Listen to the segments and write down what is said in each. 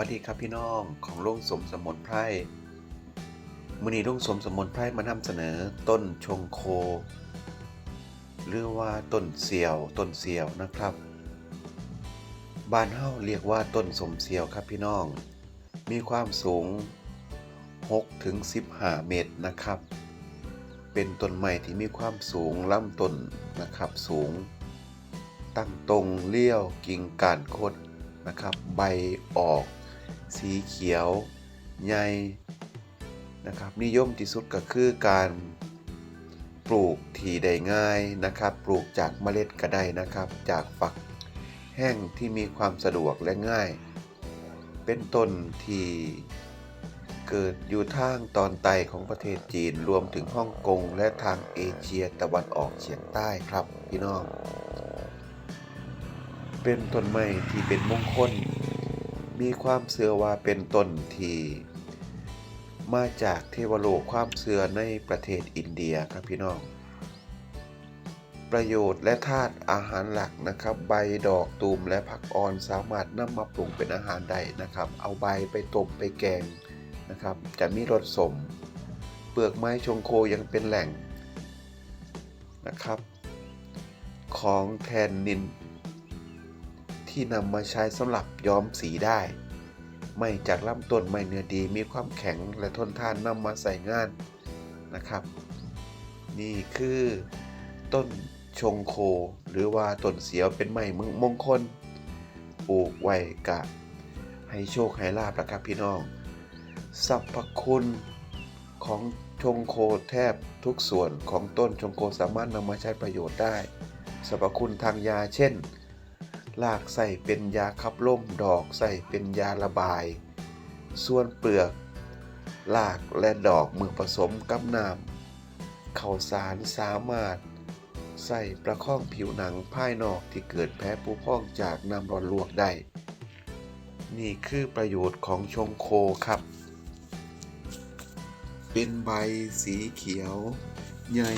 วัสดีครับพี่น้องของลุงสมสมุนไพรมือนี้ลุงสมสมุนไพรมานำเสนอต้นชงโค หรือว่าต้นเสียวต้นเสียวนะครับ บ้านเฮาเรียกว่าต้นสมเสียวครับพี่น้อง มีความสูง6ถึง15 เมตรนะครับ เป็นต้นไม้ที่มีความสูงลำต้นนะครับสูง ตั้งตรงเลี้ยวกิ่งก้านคดนะครับ ใบออก สีเขียวใหญ่นะครับนิยมที่สุดก็คือการปลูกที่ได้ง่ายนะครับ ปลูกจากเมล็ดก็ได้นะครับ จากฝักแห้งที่มีความสะดวกและง่าย เป็นต้นที่เกิดอยู่ทางตอนใต้ของประเทศจีนรวมถึงฮ่องกงและทางเอเชียตะวันออกเฉียงใต้ครับพี่น้อง เป็นต้นไม้ที่เป็นมงคล มีความเชื่อว่าเป็นต้นที่มาจากเทวโลกความเชื่อในประเทศอินเดียครับพี่น้อง ประโยชน์และธาตุอาหารหลักนะครับ ใบดอกตูมและผักอ่อนสามารถนำมาปรุงเป็นอาหารได้นะครับ เอาใบไปต้มไปแกงนะครับ จะมีรสสม เปลือกไม้ชงโคยังเป็นแหล่งนะครับ ของแทนนิน ที่นำมาใช้สำหรับย้อมสีได้ ไม่จากลำต้นไม่เนื้อดีมีความแข็งและทนทานนำมาใส่งานนะครับ นี่คือต้นชงโค หรือว่าต้นเสียวเป็นไม้มงคลปลูกไว้กะ ให้โชคให้ลาบนะครับพี่น้องสรรพคุณของชงโคแทบทุกส่วนของต้นชงโคสามารถนำมาใช้ประโยชน์ได้สรรพคุณทางยาเช่น รากใส่เป็นยาขับลมดอกใส่เป็นยาระบาย ส่วนเปลือกรากและดอกมือผสมกับน้ำเข้าสารสามารถ ใส่ประคองผิวหนังภายนอกที่เกิดแพ้ผู้พองจากน้ำร้อนลวกได้ นี่คือประโยชน์ของชงโคครับ เป็นใบสีเขียว ใหญ่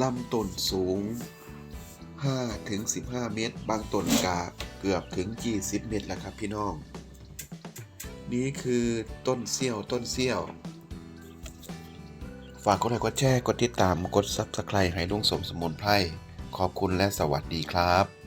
ลำต้นสูง 5ถึง15 เมตร บางต้นกาเกือบถึง 20 เมตรแล้วครับพี่น้อง นี่คือต้นเซี่ยวต้นเซี่ยว ฝากกดไลค์กดแชร์กดติดตามกด Subscribe ให้ลุงสมสมุนไพรขอบคุณและสวัสดีครับ